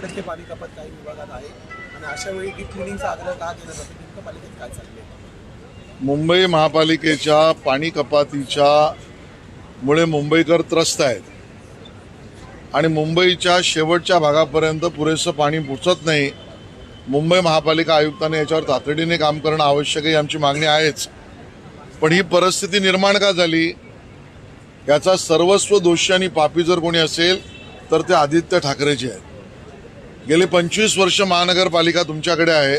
टक्के पाणी कपात काही विभागात आहे. आणि अशा वेळी डीप क्लिनिंगचा आग्रह का केला जातो? नेमकं पालिकेत काय चालले मुंबई महापालिकेच्या पाणी कपातीच्या मुळे मुंबईकर त्रस्त आहेत. आणि मुंबईच्या शेवटच्या भागापर्यंत पुरेसं पाणी पोचत नाही. मुंबई महापालिका आयुक्तांनी याच्यावर तातडीने काम करणं आवश्यक आहे आमची मागणी आहेच. पण ही परिस्थिती निर्माण का झाली? याचा सर्वस्व दोषी आणि पापी जर कोणी असेल तर ते आदित्य ठाकरेचे आहेत. गेले पंचवीस वर्ष महानगरपालिका तुमच्याकडे आहे.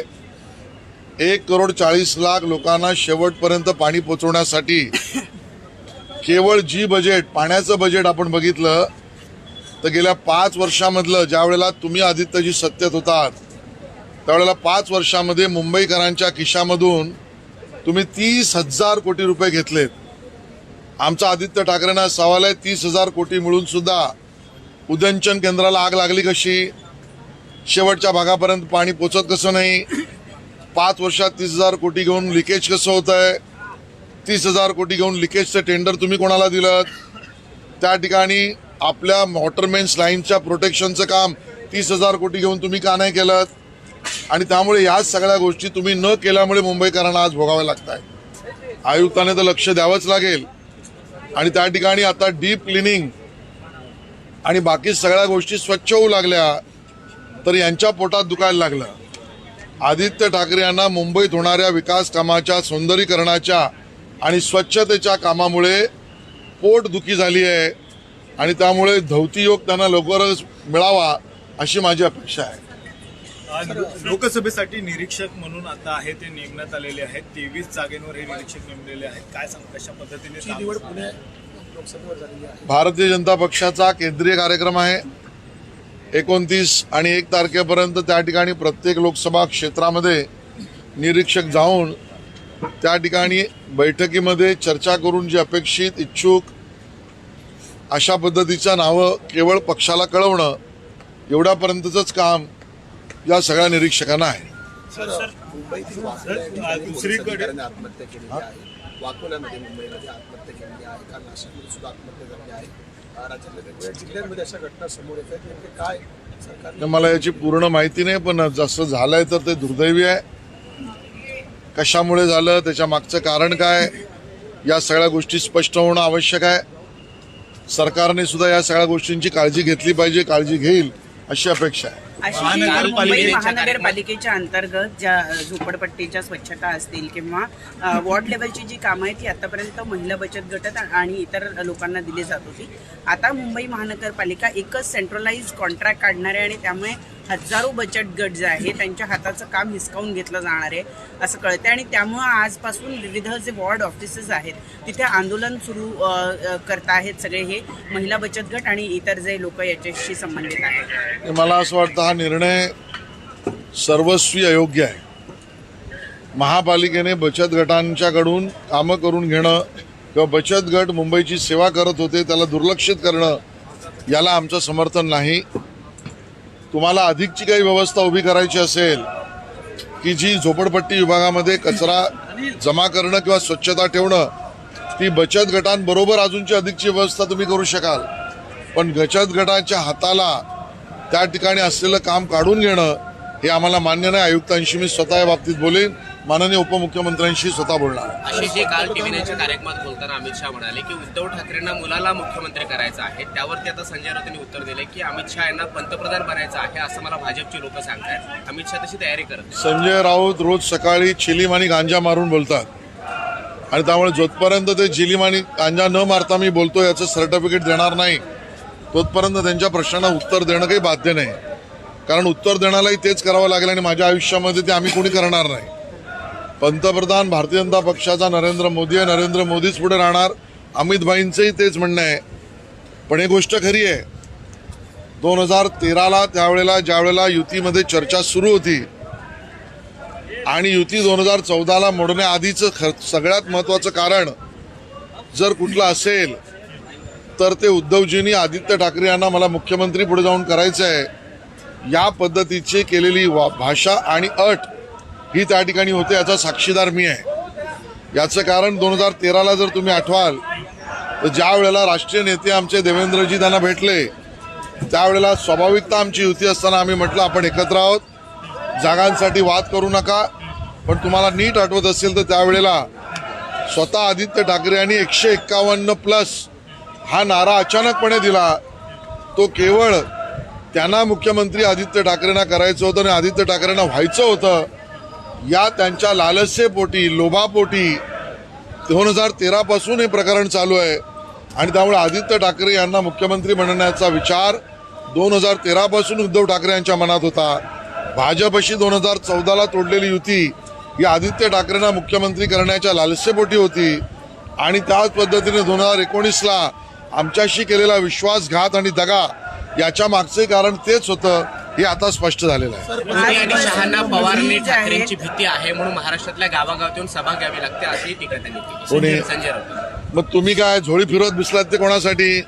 एक करोड चाळीस लाख लोकांना शेवटपर्यंत पाणी पोचवण्यासाठी केवळ जी बजेट पाण्याचं बजेट आपण बघितलं तर गेल्या पाच वर्षामधलं ज्या वेळेला तुम्ही आदित्यजी सत्तेत होतात त्यावेळेला पाच वर्षामध्ये मुंबईकरांच्या खिशामधून तुम्ही तीस हजार कोटी रुपये घेतलेत. आमचा आदित्य ठाकरेंना सवाल आहे तीस हजार कोटी मिळून सुद्धा उदंचन केंद्राला आग लागली कशी? शेवटच्या भागापर्यंत पाणी पोचत कसं नाही? पाच वर्षात तीस हजार कोटी घेऊन लिकेज कसं होत आहे तीस हजार कोटी घेऊन लिकेजचं टेंडर तुम्ही कोणाला दिलं त्या ठिकाणी आपल्या वॉटरमेन्स लाईनच्या प्रोटेक्शनचं काम तीस हजार कोटी घेऊन तुम्ही का नाही केलं आणि त्यामुळे याच सगळ्या गोष्टी तुम्ही न केल्यामुळे मुंबईकरांना आज भोगाव्या लागत आहे आयुक्ताने तर लक्ष द्यावंच लागेल. आणि त्या ठिकाणी आता डीप क्लिनिंग आणि बाकी सगळ्या गोष्टी स्वच्छ होऊ लागल्या. तर यांच्या पोटात दुखायला लागलं. आदित्य ठाकरे यांना मुंबईत होणाऱ्या विकास कामाच्या सौंदर्यीकरणाच्या आणि स्वच्छतेच्या कामामुळे पोटदुखी झाली आहे आणि त्यामुळे धवती योग त्यांना लवकरच मिळावा अशी माझी अपेक्षा आहे. आज लोकसभेसाठी निरीक्षक म्हणून आता आहे ते नेमण्यात आलेले आहेत. तेवीस जागेंवर हे निरीक्षक नेमलेले आहेत. काय सांग कशा पद्धतीने ही काम निवड करणार? पुणे लोकसभेवर झालेली आहे. भारतीय जनता पक्षाचा केंद्रीय कार्यक्रम आहे. एकोणतीस आणि एक तारखेपर्यंत त्या ठिकाणी प्रत्येक लोकसभा क्षेत्रामध्ये निरीक्षक जाऊन त्या ठिकाणी बैठकीमध्ये चर्चा करून जी अपेक्षित इच्छुक अशा पद्धतीच्या नावं केवळ पक्षाला कळवणं एवढ्यापर्यंतच काम या सगळ्या निरीक्षकांना आहे. दुसरीकडे- राज्यातल्या जिल्ह्यांमध्ये अशा घटना समोर येत आहेत. नेमके काय मला याची पूर्ण माहिती नाही पण जसं झालंय तर ते दुर्दैवी आहे. कशामुळे झालं त्याच्या मागचं कारण काय या सगळ्या गोष्टी स्पष्ट होणं आवश्यक आहे. सरकारने सुद्धा या सगळ्या गोष्टींची काळजी घेतली पाहिजे काळजी घेईल अशी अपेक्षा आहे. अशी मुंबई महानगरपालिकेच्या अंतर्गत ज्या झोपडपट्टीच्या स्वच्छता असतील किंवा वॉर्ड लेवलची जी कामं आहेत ती आतापर्यंत महिला बचत गट आणि इतर लोकांना दिली जात होती. आता मुंबई महानगरपालिका एकच सेंट्रलाइज कॉन्ट्रॅक्ट काढणार आहे आणि त्यामुळे हजारो बचत गट जे आहे त्यांच्या हाताचं काम हिसकावून घेतलं जाणार आहे असं कळतं आणि त्यामुळं आजपासून विविध जे वॉर्ड ऑफिसेस आहेत तिथे आंदोलन सुरू करत आहेत सगळे हे महिला बचत गट आणि इतर जे लोक याच्याशी संबंधित आहेत. मला असं वाटतं हा निर्णय सर्वस्वी अयोग्य आहे. महापालिकेने बचत गटांच्याकडून कामं करून घेणं किंवा बचत गट मुंबईची सेवा करत होते त्याला दुर्लक्षित करणं याला आमचं समर्थन नाही. तुम्हाला अधिकची काही व्यवस्था उभी करायची असेल की जी झोपडपट्टी विभागामध्ये कचरा जमा करणं किंवा स्वच्छता ठेवणं ती बचत गटांबरोबर अजूनची अधिकची व्यवस्था तुम्ही करू शकाल. पण बचत गटाच्या हाताला त्या ठिकाणी असलेलं काम काढून घेणं हे आम्हाला मान्य नाही. आयुक्तांशी मी स्वतः या बाबतीत बोलेन. माननीय उपमुख्यमंत्र्यांशी स्वतः बोलणार जे काल टीव्हीच्या कार्यक्रमात बोलताना अमित शहा म्हणाले की उद्धव ठाकरेंना मुलाला मुख्यमंत्री करायचं आहे. त्यावरती आता संजय राऊतांनी उत्तर दिले की अमित शहा यांना पंतप्रधान बनायचं आहे असं मला भाजपची लोक सांगतायत. अमित शहा तशी तयारी करत. संजय राऊत रोज सकाळी चिलीम आणि गांजा मारून बोलतात. आणि त्यामुळे जोपर्यंत ते चिलीम आणि गांजा न मारता मी बोलतो याचं सर्टिफिकेट देणार नाही तोपर्यंत त्यांच्या प्रश्नांना उत्तर देणं काही बाध्य नाही. कारण उत्तर देण्यालाही तेच करावं लागेल आणि माझ्या आयुष्यामध्ये ते आम्ही कोणी करणार नाही. पंतप्रधान भारतीय जनता पक्षाचा नरेंद्र मोदी आहे. नरेंद्र मोदीच पुढे राहणार. अमित भाईंचंही तेच म्हणणं आहे. पण ही गोष्ट खरी आहे. दोन हजार तेराला त्यावेळेला ज्यावेळेला युतीमध्ये चर्चा सुरू होती आणि युती दोन हजार चौदाला मोडण्याआधीचं ख सगळ्यात महत्त्वाचं कारण जर कुठलं असेल तर ते उद्धवजींनी आदित्य ठाकरे यांना मला मुख्यमंत्री पुढे जाऊन करायचं आहे. या पद्धतीची केलेली वा भाषा आणि अट ही त्या ठिकाणी होते याचा साक्षीदार मी आहे. याचं कारण दोन हजार तेराला जर तुम्ही आठवाल तर ज्या वेळेला राष्ट्रीय नेते आमचे देवेंद्रजी त्यांना भेटले त्यावेळेला स्वाभाविकता आमची युती असताना आम्ही म्हटलं आपण एकत्र आहोत जागांसाठी वाद करू नका पण तुम्हाला नीट आठवत असेल तर त्यावेळेला स्वतः आदित्य ठाकरे यांनी एकशे एक्कावन्न प्लस हा नारा अचानकपणे दिला. तो केवळ त्यांना मुख्यमंत्री आदित्य ठाकरेंना करायचं होतं आणि आदित्य ठाकरेंना व्हायचं होतं या त्यांच्या लालसेपोटी लोभापोटी दोन हजार तेरापासून हे प्रकरण चालू आहे. आणि त्यामुळे आदित्य ठाकरे यांना मुख्यमंत्री बनवण्याचा विचार दोन हजार तेरापासून उद्धव ठाकरे यांच्या मनात होता. भाजपशी दोन हजार चौदाला तोडलेली युती ही आदित्य ठाकरेंना मुख्यमंत्री करण्याच्या लालसेपोटी होती. आणि त्याच पद्धतीने दोन हजार एकोणीसला आमच्याशी केलेला विश्वासघात आणि दगा याच्या मागचे कारण तेच होतं हे आता स्पष्ट झालेलं आहे. आणि शहांना पवारांनी ठाकरेंची भीती आहे म्हणून महाराष्ट्रातल्या गावागावात येऊन सभा घ्यावी लागते अशी टीका त्यांनी केली. कोणी? संजय- संजय राऊत. मग तुम्ही काय झोळी फिरवत दिसलात ते कोणासाठी?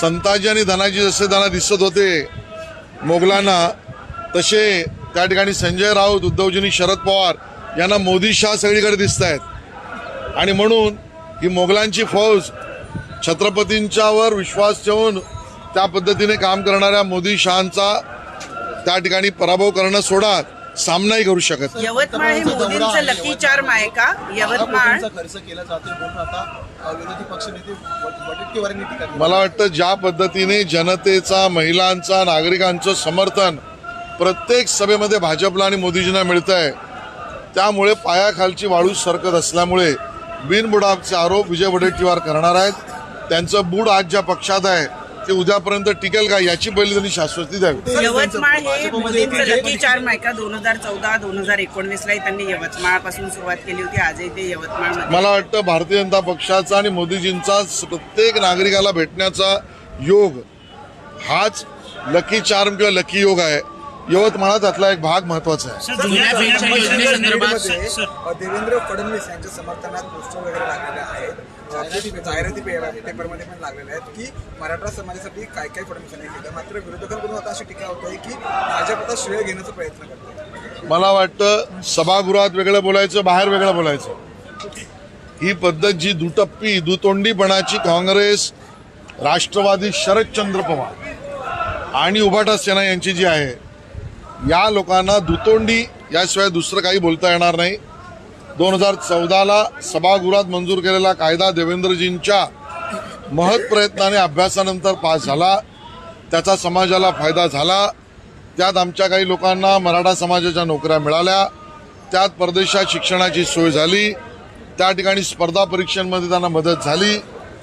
संताजी आणि धनाजी जसे त्यांना दिसत होते मोगलांना तसे त्या ठिकाणी संजय राऊत उद्धवजींनी शरद पवार यांना मोदी शाह सगळीकडे दिसत आहेत आणि म्हणून ही मोगलांची फौज छत्रपतींच्यावर विश्वास ठेवून त्या पद्धतीने काम करणाऱ्या मोदी शहांचा त्या ठिकाणी पराभव करणं सोडा सामनाही करू शकत. यवतमाळ हे मोदींचं लकी चार्म आहे का? यवतमाळ? कोटींचा खर्च केला जातोय म्हणून आता अ, विरोधी पक्षनेते वट- वडेट्टीवारांनी टीका केली. मला वाटतं ज्या पद्धतीने जनतेचा महिलांचा नागरिकांचं समर्थन प्रत्येक सभेमध्ये भाजपला आणि मोदीजींना मिळत आहे त्यामुळे पायाखालची वाळू सरकत असल्यामुळे बिनबुडाचे आरोप विजय वडेट्टीवार करणार आहेत. त्यांचं बुड आज ज्या पक्षात आहे ते उद्यापर्यंत टिकेल का याची पहिली त्यांनी शाश्वती द्यावी. यवतमाळ हे मोदींचं लकी चार्म आहे का दोन हजार चौदा दोन हजार एकोणवीसलाही त्यांनी यवतमाळपासून सुरुवात केली होती. आजही ते यवतमाळ मला वाटतं भारतीय जनता पक्षाचा आणि मोदीजींचा प्रत्येक नागरिकाला भेटण्याचा योग हाच लकी चार्म किंवा लकी योग आहे. यवतमाळात त्यातला एक भाग महत्त्वाचा आहे. देवेंद्र फडणवीस यांच्या समर्थनात पोस्टर वगैरे लागलेले आहेत. जाहिराती पेपरमध्ये पण लागलेले आहेत की मराठा समाजासाठी काय काय फडणवीसांनी केलं. मात्र विरोधकांकडून आता अशी टीका होत आहे की भाजप आता श्रेय घेण्याचा प्रयत्न करतो मला वाटतं सभागृहात वेगळं बोलायचं बाहेर वेगळं बोलायचं. ही पद्धत जी दुटप्पी दुतोंडीपणाची काँग्रेस राष्ट्रवादी शरदचंद्र पवार आणि उभाटा सेना यांची जी आहे या लोकांना दुतोंडी याशिवाय दुसरं काही बोलता येणार नाही. दोन हजार चौदाला सभागृहात मंजूर केलेला कायदा देवेंद्रजींच्या महत् प्रयत्नाने अभ्यासानंतर पास झाला. त्याचा समाजाला फायदा झाला. त्यात आमच्या काही लोकांना मराठा समाजाच्या नोकऱ्या मिळाल्या. त्यात परदेशात शिक्षणाची सोय झाली. त्या ठिकाणी स्पर्धा परीक्षांमध्ये त्यांना मदत झाली.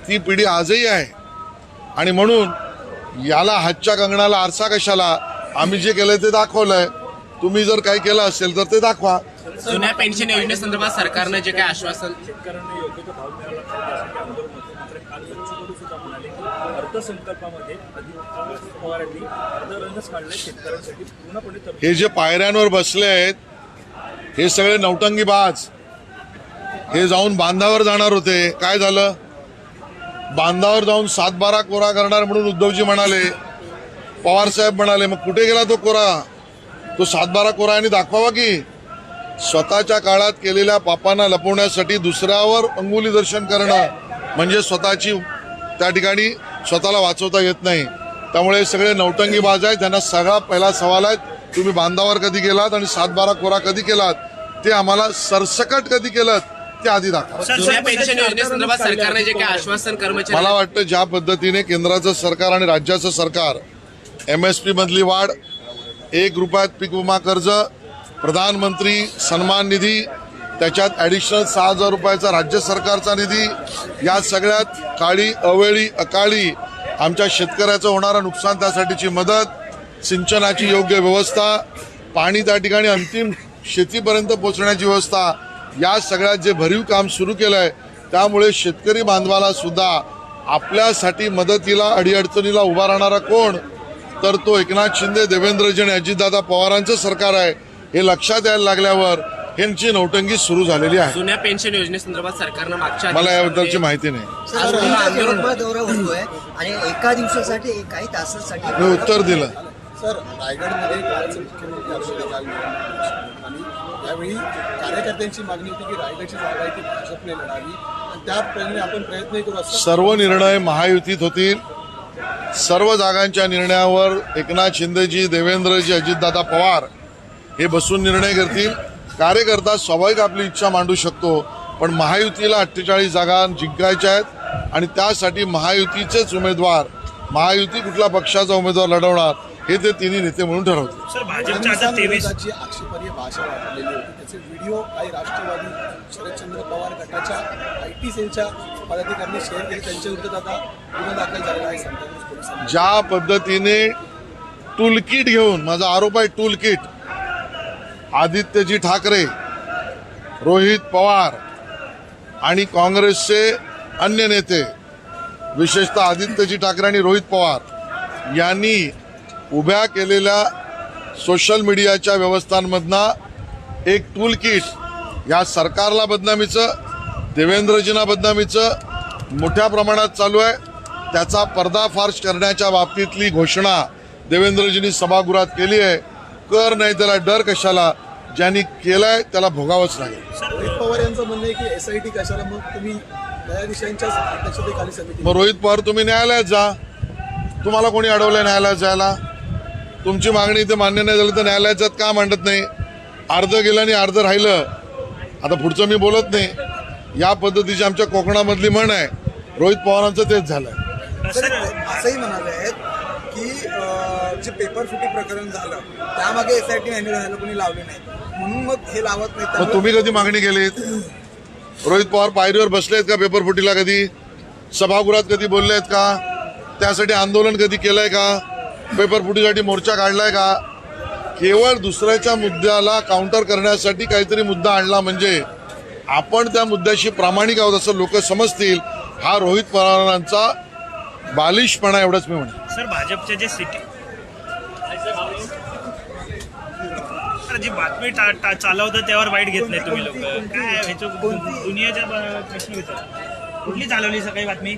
ती पिढी आजही आहे. आणि म्हणून याला हातच्या कंगणाला आरसा कशाला? आम्ही जे केलं ते दाखवलं आहे तुम्ही जर काही केलं असेल तर ते दाखवा. जुन्या पेन्शन योजनेसंदर्भात सरकारनं जे काही आश्वासन शेतकऱ्यांना योग्य तो भाव मिळाला पाहिजे यासाठी आंदोलन होते मात्र काल बच्चू कडू सुद्धा म्हणाले की अर्थसंकल्पामध्ये अजित पवार यांनी अर्धरंगच काढलाय शेतकऱ्यांसाठी पूर्णपणे तरतूद हे जे पायऱ्यांवर बसले आहेत हे सगळे नौटंगी बाज. हे जाऊन बांधावर जाणार होते. काय झालं? बांधावर जाऊन सातबारा कोरा करणार म्हणून उद्धवजी म्हणाले. पवार साहेब म्हणाले मग कुठे गेला तो कोरा? तो सातबारा कोरा यांनी दाखवावा की? स्वतःच्या काळात केलेल्या पापांना लपवण्यासाठी दुसऱ्यावर अंगुली दर्शन करणं म्हणजे स्वतःची त्या ठिकाणी स्वतःला वाचवता येत नाही. त्यामुळे सगळे नौटंगी बाज आहेत त्यांना सगळा पहिला सवाल आहे तुम्ही बांधावर कधी गेलात आणि सातबारा कोरा कधी केलात? ते आम्हाला सरसकट कधी केलं ते आधी दाखवा. मला वाटतं ज्या पद्धतीने केंद्राचं सरकार आणि राज्याचं सरकार एम एस पी मधली वाढ एक रुपयात पीक विमा कर्ज प्रधानमंत्री सन्मान निधी त्याच्यात ॲडिशनल सहा हजार रुपयाचा राज्य सरकारचा निधी या सगळ्यात काळी अवेळी अकाळी आमच्या शेतकऱ्याचं होणारं नुकसान त्यासाठीची मदत सिंचनाची योग्य व्यवस्था पाणी त्या ठिकाणी अंतिम शेतीपर्यंत पोचण्याची व्यवस्था या सगळ्यात जे भरीव काम सुरू केलं आहे त्यामुळे शेतकरी बांधवाला सुद्धा आपल्यासाठी मदतीला अडीअडचणीला उभा राहणारा कोण? तर तो एकनाथ शिंदे देवेंद्रजी आणि अजितदादा पवारांचं सरकार आहे. हे लक्षात यायला लागल्यावर यांची नौटंगी सुरू झालेली आहे. जुन्या पेन्शन योजनेसंदर्भात सरकारनं मागच्या मला याबद्दलची माहिती नाही. दौरा होतोय आणि एका दिवसासाठी काही तासासाठी मी उत्तर दिलं. सर रायगडमध्ये कालचे मुख्यमंत्री अशोक काल आणि त्यावेळी कार्यकर्त्यांची मागणी होती की रायगडची जागा आहे ती भाजपने लढावी. आणि त्याप्रमाणे आपण प्रयत्नही करू सर्व निर्णय महायुतीत होतील. सर्व जागांच्या निर्णयावर एकनाथ शिंदेजी देवेंद्रजी अजितदादा पवार हे बसून निर्णय करतील. कार्यकर्ता स्वाभाविक आपली इच्छा मांडू शकतो पण महायुतीला अठ्ठेचाळीस जागा जिंकायच्या आहेत आणि त्यासाठी महायुतीचेच उमेदवार महायुती कुठल्या पक्षाचा उमेदवार लढवणार हे ते तिन्ही नेते म्हणून ठरवतील. सर भाजपच्या आता तेवीस विरोधाची आक्षेपार्ह भाषा वापरलेली होती. त्याचे व्हिडिओ काही राष्ट्रवादी शरदचंद्र पवार गटाच्या आय टी सेलच्या पदाधिकाऱ्यांनी शेअर केले. त्यांच्या विरुद्ध आता गुन्हा दाखल झालेला आहे. सांताक्रूज पोलिसांनी. ज्या पद्धतीने टूलकिट घेऊन माझा आरोप आहे टूलकिट आदित्यजी ठाकरे रोहित पवार आणि काँग्रेसचे अन्य नेते विशेषतः आदित्यजी ठाकरे आणि रोहित पवार यांनी उभ्या केलेल्या सोशल मीडियाच्या व्यवस्थांमधनं एक टूल किट या सरकारला बदनामीचं देवेंद्रजींना बदनामीचं मोठ्या प्रमाणात चालू आहे. त्याचा पर्दाफाश करण्याच्या बाबतीतली घोषणा देवेंद्रजींनी सभागृहात केली आहे. कर नाही त्याला डर कशाला? ज्यांनी केलाय त्याला भोगावंच लागेल. रोहित पवार यांचं म्हणणं आहे की एस आय टी कशाला? मग तुम्ही न्यायाधीशांच्या अध्यक्षतेखाली समिती मग रोहित पवार तुम्ही न्यायालयात जा. तुम्हाला कोणी अडवलंय न्यायालयात जायला? तुमची मागणी इथे मान्य नाही झाली तर न्यायालयात जात का मांडत नाही? अर्ध गेलं आणि अर्ध राहिलं. आता पुढचं मी बोलत नाही. या पद्धतीची आमच्या कोकणामधली म्हण आहे. रोहित पवारांचं तेच झालंय. तर असंही म्हणाले आहेत की जे पेपर फुटी प्रकरण झालं त्यामागे एस आय टी न्यायालय झालं कोणी लावले नाही. म्हणून मग हे लावत नाही मग त्यामुळे तुम्ही कधी मागणी केलीत रोहित पवार पायरीवर बसलेत का पेपर फुटीला कधी? सभागृहात कधी बोलले आहेत का? त्यासाठी आंदोलन कधी केलंय का? पेपर फुटीसाठी मोर्चा काढलाय का? केवळ दुसऱ्याच्या मुद्द्याला काउंटर करण्यासाठी काहीतरी मुद्दा आणला म्हणजे आपण त्या मुद्द्याशी प्रामाणिक आहोत असं लोक समजतील हा रोहित पवारांचा बालिशपणा एवढंच मी म्हणतो सर भाजपचे जे सिटी सर, जी बातमी टा- टा- चालवतं त्यावर वाईट घेत नाही तुम्ही लोक. काय ह्याच्या दुनियाच्या ब- प्रश्न विचार कुठली चालवली सकाळी बातमी?